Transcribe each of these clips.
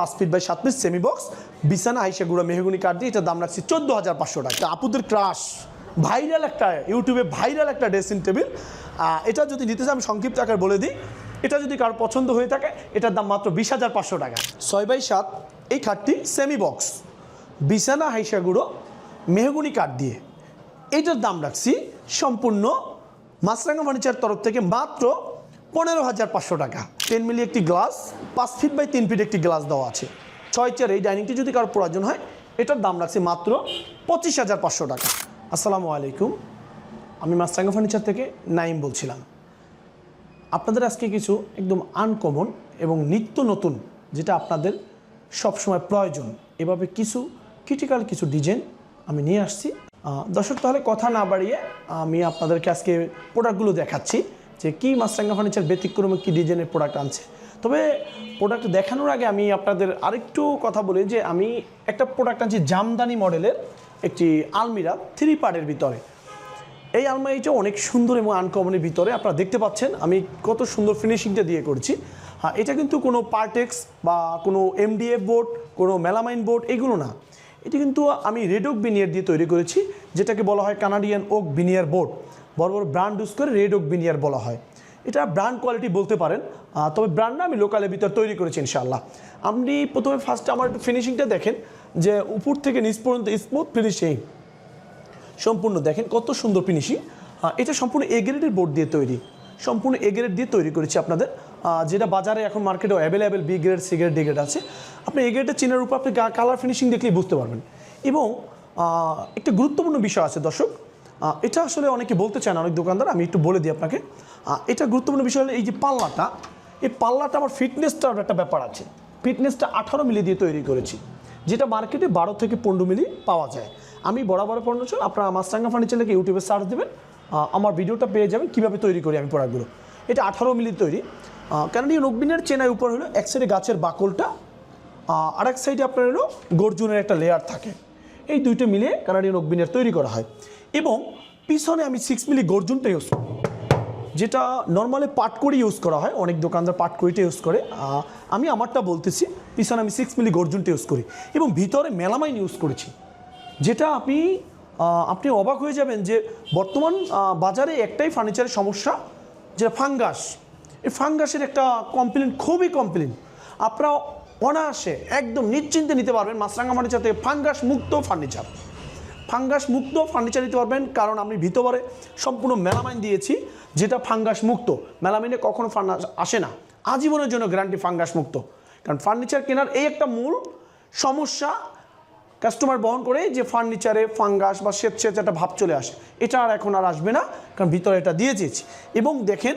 পাঁচ feet by সাত feet semi box বিছানা, হাইসা, গুঁড়া, মেহগুনি কাঠ দিয়ে এটার দাম রাখছি চোদ্দ হাজার পাঁচশো টাকা। আপুদের ক্রাশ ভাইরাল একটা ইউটিউবে ভাইরাল একটা ড্রেসিং টেবিল এটা যদি নিতে চাই, আমি সংক্ষিপ্ত আকার বলে দিই, এটা যদি কারও পছন্দ হয়ে থাকে, এটার দাম মাত্র বিশ হাজার পাঁচশো টাকা। ছয় বাই সাত, এই খাটটি সেমি বক্স বিছানা, হাইসা, গুঁড়ো, মেহগুনি কাঠ দিয়ে এইটার দাম রাখছি সম্পূর্ণ মাছরাঙ্গা ফার্নিচার তরফ থেকে মাত্র পনেরো হাজার পাঁচশো টাকা। টেন মিলি একটি গ্লাস, পাঁচ ফিট বাই তিন ফিট একটি গ্লাস দেওয়া আছে। ছয় চেয়ার এই ডাইনিংটি যদি কারোর প্রয়োজন হয়, এটার দাম রাখছি মাত্র পঁচিশ হাজার পাঁচশো টাকা। আসসালামু আলাইকুম। আমি মাছরাঙ্গা ফার্নিচার থেকে নাইম বলছিলাম। আপনাদের আজকে কিছু একদম আনকমন এবং নিত্য নতুন যেটা আপনাদের সবসময় প্রয়োজন, এভাবে কিছু ক্রিটিক্যাল কিছু ডিজাইন আমি নিয়ে আসছি। দর্শক, তাহলে কথা না বাড়িয়ে আমি আপনাদেরকে আজকে প্রোডাক্টগুলো দেখাচ্ছি। যে কী মাছরাঙ্গা ফার্নিচার ব্যতিক্রমে কী ডিজাইনের প্রোডাক্ট আনছে। তবে প্রোডাক্ট দেখানোর আগে আমি আপনাদের আরেকটু কথা বলি যে আমি একটা প্রোডাক্ট আনছি জামদানি মডেলের একটি আলমিরা থ্রি পার্টের ভিতরে। এই আলমারিটা অনেক সুন্দর এবং আনকমনের ভিতরে আপনারা দেখতে পাচ্ছেন। আমি কত সুন্দর ফিনিশিংটা দিয়ে করছি। হ্যাঁ এটা কিন্তু কোনো পার্টেক্স বা কোনো এমডিএফ বোর্ড কোনো মেলামাইন বোর্ড এগুলো না। এটি কিন্তু আমি রেড ওক বিনিয়ার দিয়ে তৈরি করেছি, যেটাকে বলা হয় কানাডিয়ান ওক বিনিয়ার বোর্ড বড় বড় ব্র্যান্ড ইউজ করে রেড ওক বিনিয়ার বলা হয়। এটা ব্র্যান্ড কোয়ালিটি বলতে পারেন। তবে ব্র্যান্ডটা আমি লোকালের ভিতর তৈরি করেছি ইনশাআল্লাহ। আপনি প্রথমে ফার্স্টে আমার একটু ফিনিশিংটা দেখেন যে উপর থেকে নিচ পর্যন্ত স্মুথ ফিনিশিং সম্পূর্ণ দেখেন কত সুন্দর ফিনিশিং এটা সম্পূর্ণ এ গ্রেডের বোর্ড দিয়ে তৈরি। সম্পূর্ণ এ গ্রেড দিয়ে তৈরি করেছি আপনাদের। যেটা বাজারে এখন মার্কেটে available B grade C grade D grade আছে। আপনি এ গ্রেডের চিনের উপর আপনি কালার ফিনিশিং দেখলেই বুঝতে পারবেন। এবং একটা গুরুত্বপূর্ণ বিষয় আছে দর্শক। এটা আসলে অনেকে বলতে চায় না, অনেক দোকানদার, আমি একটু বলে দিই আপনাকে। এটা গুরুত্বপূর্ণ বিষয় হলো এই যে পাল্লাটা, এই পাল্লাটা আমার ফিটনেসটার একটা ব্যাপার আছে। ফিটনেসটা আঠারো মিলি দিয়ে তৈরি করেছি, যেটা মার্কেটে বারো থেকে পনেরো মিলি পাওয়া যায়। আমি বরাবর পনেরো ছিল আপনারা মাছরাঙ্গা ফার্নিচার লিখে ইউটিউবে সার্চ দেবেন আমার ভিডিওটা পেয়ে যাবেন, কীভাবে তৈরি করি আমি প্রোডাক্টগুলো এটা আঠারো মিলি তৈরি। কারণ এই নকবিনের চেনার উপর হলো এক সাইডে গাছের বাকলটা আর এক সাইডে আপনার হলো গর্জুনের একটা লেয়ার থাকে। এই দুইটা মিলিয়ে কানাডিয়ান অগ্বিনের তৈরি করা হয়। এবং পিছনে আমি সিক্স মিলি গর্জুনটা ইউজ করি। যেটা নর্মালি পাট করে ইউজ করা হয়, অনেক দোকানদার পাট করিটা ইউজ করে। আমি আমারটা বলতেছি, পিছনে আমি সিক্স মিলি গর্জুনটা ইউজ করি। এবং ভিতরে মেলামাইন ইউজ করেছি। যেটা আপনি আপনি অবাক হয়ে যাবেন যে বর্তমান বাজারে একটাই ফার্নিচারের সমস্যা যে ফাঙ্গাস এই ফাঙ্গাসের একটা কমপ্লেন খুবই কমপ্লেন আপনারা অনায়াসে, একদম নিশ্চিন্তে নিতে পারবেন মাছরাঙ্গা ফার্নিচার থেকে ফাঙ্গাস মুক্ত ফার্নিচার ফাঙ্গাস মুক্ত ফার্নিচার নিতে পারবেন, কারণ আমি ভিতরে সম্পূর্ণ মেলামাইন দিয়েছি, যেটা ফাঙ্গাস মুক্ত। মেলামাইনে কখনো ফাঙ্গাস আসে না। আজীবনের জন্য গ্যারান্টি ফাঙ্গাস মুক্ত। কারণ ফার্নিচার কেনার এই একটা মূল সমস্যা কাস্টমার বহন করে যে ফার্নিচারে ফাঙ্গাস বা সেচ একটা ভাব চলে আসে। এটা আর এখন আর আসবে না, কারণ ভিতরে এটা দিয়ে দিয়েছি। এবং দেখেন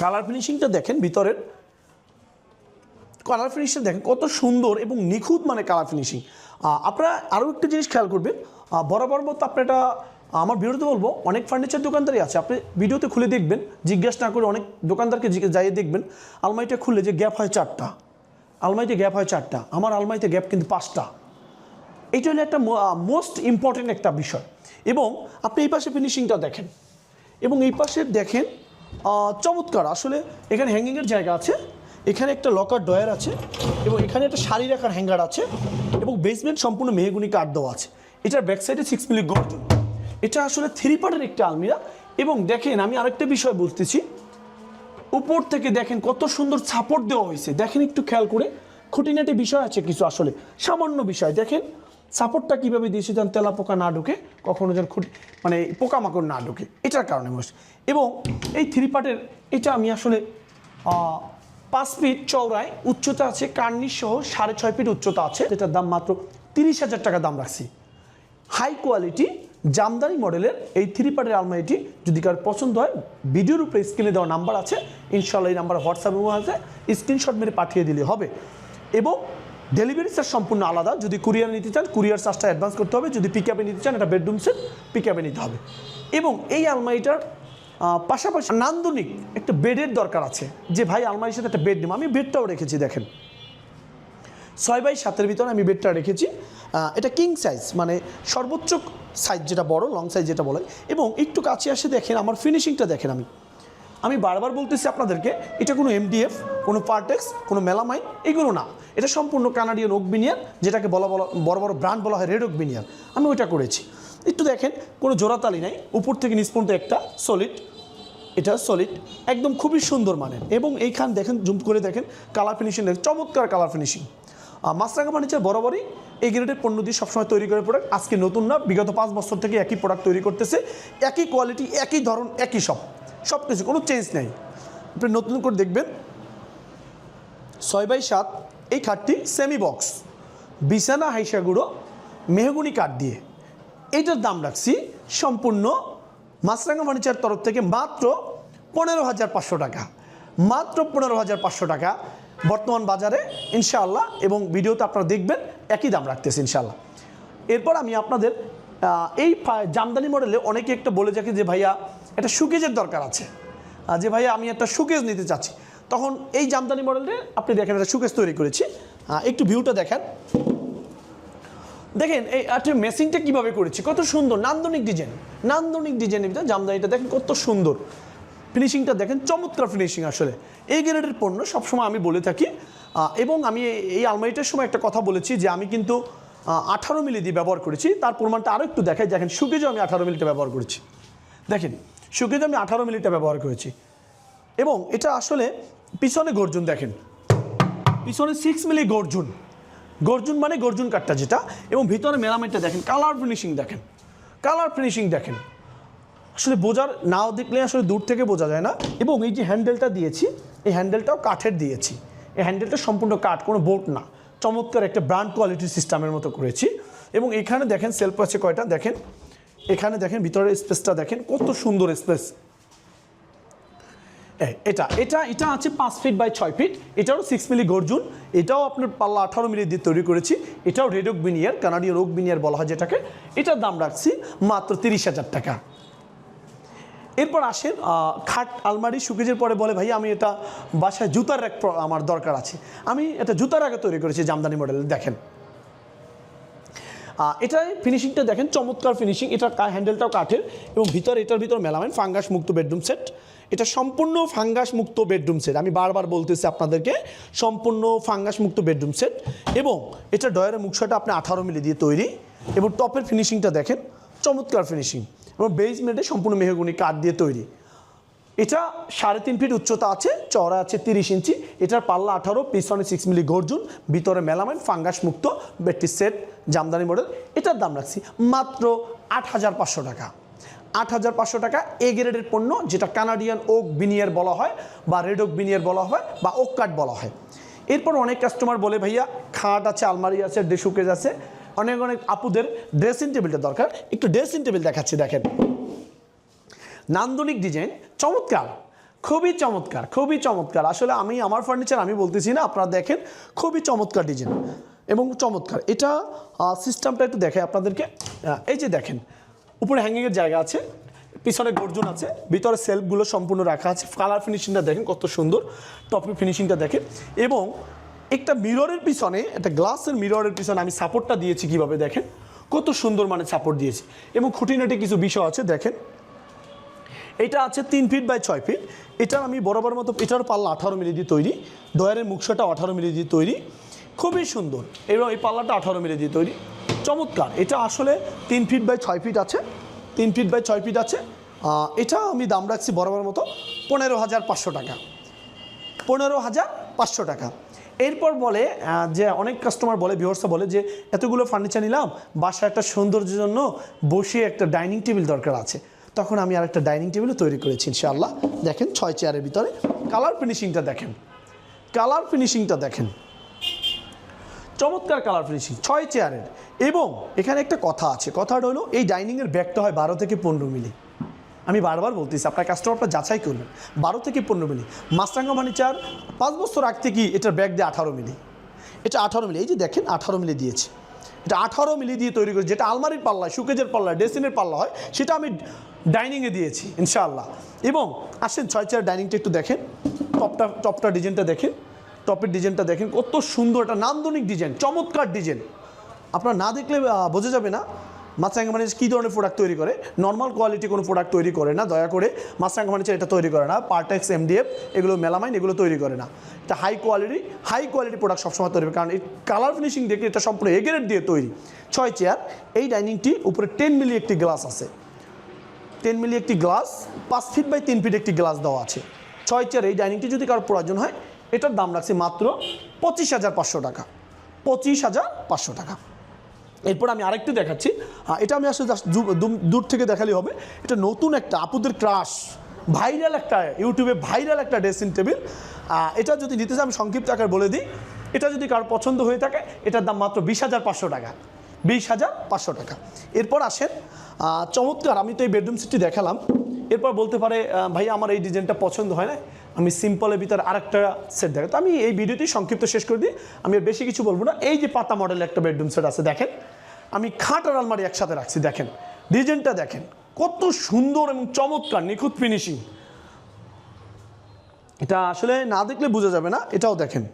কালার ফিনিশিংটা দেখেন ভিতরের। কালার ফিনিশিং দেখেন কত সুন্দর এবং নিখুঁত মানে কালার ফিনিশিং আপনারা আরও একটা জিনিস খেয়াল করবেন বরাবর মতো আপনি এটা আমার ভিডিওতে বলব, অনেক ফার্নিচার দোকানদারই আছে, আপনি ভিডিওতে খুলে দেখবেন, জিজ্ঞাসা না করে অনেক দোকানদারকে যাইয়ে দেখবেন, আলমারিটা খুললে যে গ্যাপ হয় চারটা, আলমারিতে গ্যাপ হয় চারটা, আমার আলমারিতে গ্যাপ কিন্তু পাঁচটা। এইটা হলো একটা মোস্ট ইম্পর্টেন্ট একটা বিষয়। এবং আপনি এই পাশে ফিনিশিংটা দেখেন, এবং এই পাশে দেখেন চমৎকার, আসলে এখানে হ্যাঙ্গিংয়ের জায়গা আছে এখানে একটা লকার ডয়ার আছে এবং এখানে একটা শাড়ি রাখার হ্যাঙ্গার আছে এবং বেসমেন্ট সম্পূর্ণ মেহগুনি কাঠ দেওয়া আছে। এটার ব্যাক সাইডে সিক্স মিলি গর্জন। এটা আসলে থ্রি পার্টের একটা আলমিরা। এবং দেখেন, আমি আরেকটা বিষয় বলতেছি। উপর থেকে দেখেন কত সুন্দর সাপোর্ট দেওয়া হয়েছে। দেখেন একটু খেয়াল করে। খুঁটিনাটি বিষয় আছে কিছু আসলে। সামান্য বিষয়। দেখেন সাপোর্টটা কীভাবে দিয়েছে যেন তেলা পোকা না ঢুকে, কখনো যেন খুঁটি মানে পোকামাকড় না ঢুকে। এটার কারণে বসে। এবং এই থ্রি পার্টের এটা আমি আসলে পাঁচ ফিট চওড়ায় উচ্চতা আছে, কার্নিশ সহ সাড়ে ছয় ফিট উচ্চতা আছে, যেটার দাম মাত্র তিরিশ হাজার টাকা দাম রাখছি। হাই কোয়ালিটি, জামদানি মডেলের এই থ্রি পার্টের আলমারিটি, যদি কার পছন্দ হয়, ভিডিওর উপরে স্ক্রিনে দেওয়া নাম্বার আছে ইনশাল্লাহ এই নাম্বার হোয়াটসঅ্যাপ এবং আছে স্ক্রিনশট মেরে পাঠিয়ে দিলে হবে। এবং ডেলিভারি চার্জ সম্পূর্ণ আলাদা, যদি কুরিয়ার নিতে চান কুরিয়ার চার্জটা অ্যাডভান্স করতে হবে, যদি পিক আপে নিতে চান, এটা বেডরুম সেট পিক আপে নিতে হবে। এবং এই আলমারিটার পাশাপাশি নান্দনিক একটা বেডের দরকার আছে। যে ভাই, আলমারির সাথে একটা বেড নেব। আমি বেডটাও রেখেছি, দেখেন। ছয় বাই সাতের ভিতরে আমি বেডটা রেখেছি। এটা কিং সাইজ মানে সর্বোচ্চ সাইজ যেটা বড় লং সাইজ যেটা বলে। এবং একটু কাছে আসে দেখেন, আমার ফিনিশিংটা দেখেন আমি। আমি বারবার বলতেছি আপনাদেরকে, এটা কোনো এমডিএফ কোনো পার্টেক্স কোনো মেলামাইন এগুলো না। এটা সম্পূর্ণ কানাডিয়ান ওক বিনিয়ার যেটাকে বলা বলা বড় বড় ব্র্যান্ড বলা হয় রেড ওক বিনিয়ার আমি ওইটা করেছি। একটু দেখেন, কোনো জোড়াতালি নাই। উপর থেকে নিচ পর্যন্ত একটা সলিড এটা সলিড একদম খুবই সুন্দর মানের। এবং এইখান দেখেন, জুম করে দেখেন কালার ফিনিশিং দেখেন, চমৎকার কালার ফিনিশিং মাছরাঙ্গা ফার্নিচার বরাবরই এই গ্রেডের পণ্য দিয়ে সবসময় তৈরি করে প্রোডাক্ট আজকে নতুন না, বিগত পাঁচ বছর থেকে একই প্রোডাক্ট তৈরি করতেছে। একই কোয়ালিটি একই ধরন, একই সব সব কিছু কোনো চেঞ্জ নেই। আপনি নতুন করে দেখবেন, ছয় বাই সাত, এই খাটটি সেমি বক্স বিছানা হাইসা গুঁড়ো, মেহগুনি কাঠ দিয়ে। এইটার দাম রাখছি সম্পূর্ণ মাছরাঙ্গা ফার্নিচার তরফ থেকে মাত্র পনেরো হাজার পাঁচশো টাকা। মাত্র পনেরো হাজার পাঁচশো টাকা। বর্তমান বাজারে, ইনশাআল্লাহ, এবং ভিডিওতে আপনারা দেখবেন একই দাম রাখতেছে, ইনশাআল্লাহ। এরপর আমি আপনাদের এই জামদানি মডেলে অনেকে একটা বলে যাকে যে, ভাইয়া, একটা সুকেজের দরকার আছে। যে, ভাইয়া, আমি একটা সুকেজ নিতে চাচ্ছি। তখন এই জামদানি মডেলে আপনি দেখেন, একটা সুকেজ তৈরি করেছি। একটু ভিউটা দেখেন। দেখেন, এই একটা মেশিনটা কীভাবে করেছি? কত সুন্দর, নান্দনিক ডিজাইন। নান্দনিক ডিজাইনের ভিতরে জামদানিটা দেখেন কত সুন্দর। ফিনিশিংটা দেখেন, চমৎকার ফিনিশিং আসলে। এই গ্রেডের পণ্য সবসময় আমি বলে থাকি। এবং আমি এই আলমারিটার সময় একটা কথা বলেছি যে আমি কিন্তু আঠারো মিলি দিয়ে ব্যবহার করেছি। তার প্রমাণটা আরও একটু দেখাই। দেখেন, সুকেজও আমি আঠারো মিলিটা ব্যবহার করেছি। দেখেন, সুকেজও আমি আঠারো মিলিটা ব্যবহার করেছি। এবং এটা আসলে পিছনে গর্জন দেখেন। পিছনে সিক্স মিলি গর্জুন। গর্জুন মানে গর্জুন কাঠটা যেটা, এবং ভিতরে মেরামেটটা দেখেন, কালার ফিনিশিং দেখেন, কালার ফিনিশিং দেখেন। আসলে বোঝার নাও দেখলে আসলে দূর থেকে বোঝা যায় না, এবং এই যে হ্যান্ডেলটা দিয়েছি, এই হ্যান্ডেলটাও কাঠের দিয়েছি। এই হ্যান্ডেলটা সম্পূর্ণ কাঠ, কোনো বোট না। চমৎকার একটা ব্র্যান্ড কোয়ালিটির সিস্টেমের মতো করেছি, এবং এখানে দেখেন, সেলফ আছে কয়টা, দেখেন, এখানে দেখেন, ভিতরের স্পেসটা দেখেন, কত সুন্দর স্পেস। এটা এটা এটা আছে পাঁচ ফিট বাই ছয় ফিট এটাও সিক্স মিলি গর্জুন, এটাও আপনার পাল্লা আঠারো মিলি দিয়ে তৈরি করেছি, এটাও red oak veneer Canadian oak veneer বলা হয় যেটাকে, এটার দাম রাখছি মাত্র তিরিশ হাজার টাকা। এরপর আসেন খাট আলমারি শুকিজের পরে বলে, ভাই, আমি এটা বাসায় জুতার এক আমার দরকার আছে। আমি এটা জুতার আগে তৈরি করেছি জামদানি মডেল দেখেন। এটার ফিনিশিংটা দেখেন, চমৎকার ফিনিশিং এটার হ্যান্ডেলটাও কাঠের এবং ভিতর, এটার ভিতর মেলামেন ফাঙ্গাস মুক্ত বেডরুম সেট এটা সম্পূর্ণ ফাঙ্গাস মুক্ত বেডরুম সেট। আমি বারবার বলতেছি আপনাদেরকে, সম্পূর্ণ ফাঙ্গাস মুক্ত বেডরুম সেট। এবং এটা ডয়ারের মুখশাটা আপনি আঠারো মিলি দিয়ে তৈরি। এবং টপের ফিনিশিংটা দেখেন, চমৎকার ফিনিশিং। এবং বেসমেন্টে সম্পূর্ণ মেহগুনি কাঠ দিয়ে তৈরি। এটা সাড়ে তিন ফিট উচ্চতা আছে, চওড়া আছে তিরিশ ইঞ্চি। এটার পাল্লা আঠারো, পিছনে সিক্স মিলি গর্জুন, ভিতরে মেলামাইন, ফাঙ্গাস মুক্ত, বেডটি সেট, জামদানি মডেল। এটার দাম রাখছি মাত্র আট হাজার পাঁচশো টাকা। আট হাজার পাঁচশো টাকা এ গ্রেডের পণ্য, যেটা কানাডিয়ান ওক বিনিয়ার বলা হয়, বা রেড ওক বিনিয়ার বলা হয়, বা ওক কাঠ বলা হয়। এরপর অনেক কাস্টমার বলে, ভাইয়া, খাট আছে, আলমারি আছে ডেসুকেজ আছে। অনেক অনেক আপুদের ড্রেসিং টেবিলটা দরকার। একটু ড্রেসিং টেবিল দেখাচ্ছি, দেখেন। নান্দনিক ডিজাইন চমৎকার। খুবই চমৎকার খুবই চমৎকার। আসলে আমি, আমার ফার্নিচার আমি বলতেছি না, আপনারা দেখেন, খুবই চমৎকার ডিজাইন এবং চমৎকার। এটা সিস্টেমটা একটু দেখে আপনাদেরকে। এই যে দেখেন উপরে হ্যাঙ্গিংয়ের জায়গা আছে, পিছনে গর্জন আছে, ভিতরে সেলফগুলো সম্পূর্ণ রাখা আছে। কালার ফিনিশিংটা দেখেন কত সুন্দর টপের ফিনিশিংটা দেখেন। এবং একটা মিররের পিছনে, একটা গ্লাসের মিররের পিছনে আমি সাপোর্টটা দিয়েছি কীভাবে দেখেন? কত সুন্দর মানে সাপোর্ট দিয়েছি। এবং খুঁটিনাটি কিছু বিষয় আছে, দেখেন। এটা আছে তিন ফিট বাই ছয় ফিট এটার আমি বরাবর মতো, এটার পাল্লা আঠারো মিলি দিয়ে তৈরি। ডয়ারের মুখশাটা আঠারো মিলি দিয়ে তৈরি। খুবই সুন্দর। এবং এই পাল্লাটা আঠারো মিলি দিয়ে তৈরি। চমৎকার। এটা আসলে তিন ফিট বাই ছয় ফিট আছে। তিন ফিট বাই ছয় ফিট আছে। এটা আমি দাম রাখছি বরাবর মতো পনেরো হাজার পাঁচশো টাকা। পনেরো হাজার পাঁচশো টাকা। এরপর বলে যে অনেক কাস্টমার বলে বিহর্সা বলে যে, এতগুলো ফার্নিচার নিলাম, বাসায় একটা সৌন্দর্যের জন্য বসে একটা ডাইনিং টেবিল দরকার আছে। তখন আমি আর একটা ডাইনিং টেবিলও তৈরি করেছি, ইনশাআল্লাহ। দেখেন ছয় চেয়ারের ভিতরে। কালার ফিনিশিংটা দেখেন। কালার ফিনিশিংটা দেখেন। চমৎকার কালার ফিনিশিং ছয় চেয়ারের এবং এখানে একটা কথা আছে, কথাটা হলো, এই ডাইনিংয়ের ব্যাগটা হয় বারো থেকে পনেরো মিলি। আমি বারবার বলতেছি, আপনার কাস্টমারটা যাচাই করবেন। বারো থেকে পনেরো মিলি। মাছরাঙ্গা ফার্নিচার, পাঁচ বছর আগ থেকে এটার ব্যাগ দিয়ে আঠারো মিলি। এটা আঠারো মিলি, এই যে দেখেন, আঠারো মিলি দিয়েছে। এটা আঠারো মিলি দিয়ে তৈরি করেছি, যেটা আলমারির পাল্লা সুকেজের পাল্লা ডেসিনের পাল্লা হয়, সেটা আমি ডাইনিংয়ে দিয়েছি, ইনশাআল্লাহ। এবং আসেন, ছয় চেয়ার ডাইনিংটা একটু দেখেন। টপটা টপটা ডিজাইনটা দেখেন। টপের ডিজাইনটা দেখেন, কত সুন্দর একটা নান্দনিক ডিজাইন, চমৎকার ডিজাইন। আপনারা না দেখলে বোঝা যাবে না মাছরাঙ্গা ফার্নিচার কী ধরনের প্রোডাক্ট তৈরি করে। নর্মাল কোয়ালিটি কোনো প্রোডাক্ট তৈরি করে না, দয়া করে মাছরাঙ্গা ফার্নিচার এটা তৈরি করে না পার্টেক্স এমডিএফ এগুলো মেলামাইন এগুলো তৈরি করে না। এটা high quality high quality product সবসময় তৈরি করে কারণ এই কালার ফিনিশিং দেখে এটা সম্পূর্ণ এগ্রেড দিয়ে তৈরি। ছয় চেয়ার এই ডাইনিংটি উপরে টেন মিলি একটি গ্লাস আছে। টেন মিলি একটি গ্লাস পাঁচ ফিট বাই তিন ফিট একটি গ্লাস দেওয়া আছে। ছয় চেয়ার এই ডাইনিংটি যদি কারোর প্রয়োজন হয় এটার দাম রাখছে মাত্র পঁচিশ হাজার পাঁচশো টাকা। পঁচিশ হাজার পাঁচশো টাকা। এরপর আমি আরেকটু দেখাচ্ছি। এটা আমি আসলে জাস্ট দূর থেকে দেখালে হবে। এটা নতুন একটা, আপুদের ক্রাশ ভাইরাল একটা, ইউটিউবে ভাইরাল একটা ড্রেসিং টেবিল এটা যদি নিতে চাই, আমি সংক্ষিপ্ত আকার বলে দিই। এটা যদি কারও পছন্দ হয়ে থাকে, এটার দাম মাত্র বিশ হাজার পাঁচশো টাকা। বিশ হাজার পাঁচশো টাকা। এরপর আসেন চমৎকার, আমি তো এই বেডরুম সিটটি দেখালাম। এরপর বলতে পারে ভাই আমার এই ডিজাইনটা পছন্দ হয় না। আমি সিম্পলের ভিতরে আরেকটা সেট দেখে তো আমি এই ভিডিওটি সংক্ষিপ্ত শেষ করে দিই। আমি আর বেশি কিছু বলব না। এই যে পাতা মডেলের একটা বেডরুম সেট আছে, দেখেন। আমি খাট আর আলমারি একসাথে রাখছি, দেখেন। ডিজাইনটা দেখেন। কত সুন্দর এবং চমৎকার, নিখুঁত ফিনিশিং এটা আসলে না দেখলে বোঝা যাবে না, এটাও দেখেন।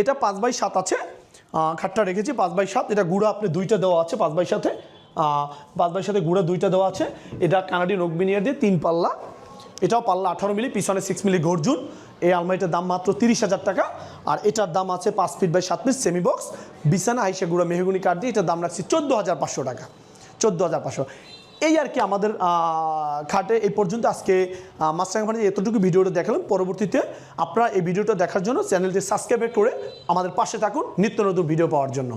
এটা পাঁচ বাই সাত আছে। খাটটা রেখেছি, পাঁচ বাই সাত। এটা গুঁড়া আপনি দুইটা দেওয়া আছে পাঁচ বাই সাথে। পাঁচ বাই সাথে গুঁড়া দুইটা দেওয়া আছে। এটা কানাডি নকবিনিয়ার দিয়ে তিন পাল্লা। এটাও পাল্লা আঠারো মিলি, পিছনে সিক্স মিলি ঘরজুন এই আলমারিটার দাম মাত্র তিরিশ হাজার টাকা। আর এটার দাম আছে পাঁচ ফিট বাই সাত ফিট সেমি বক্স বিছানা আইসা গুঁড়া, মেহগুনি কাঠ দিয়ে এটার দাম রাখছি চোদ্দ হাজার পাঁচশো টাকা। চোদ্দ হাজার পাঁচশো। এই আর কি আমাদের খাটে এই পর্যন্ত আজকে মাস্টার এতটুকু ভিডিওটা দেখালাম, পরবর্তীতে আপনারা এই ভিডিওটা দেখার জন্য চ্যানেলটি সাবস্ক্রাইব করে আমাদের পাশে থাকুন নিত্য নতুন ভিডিও পাওয়ার জন্য।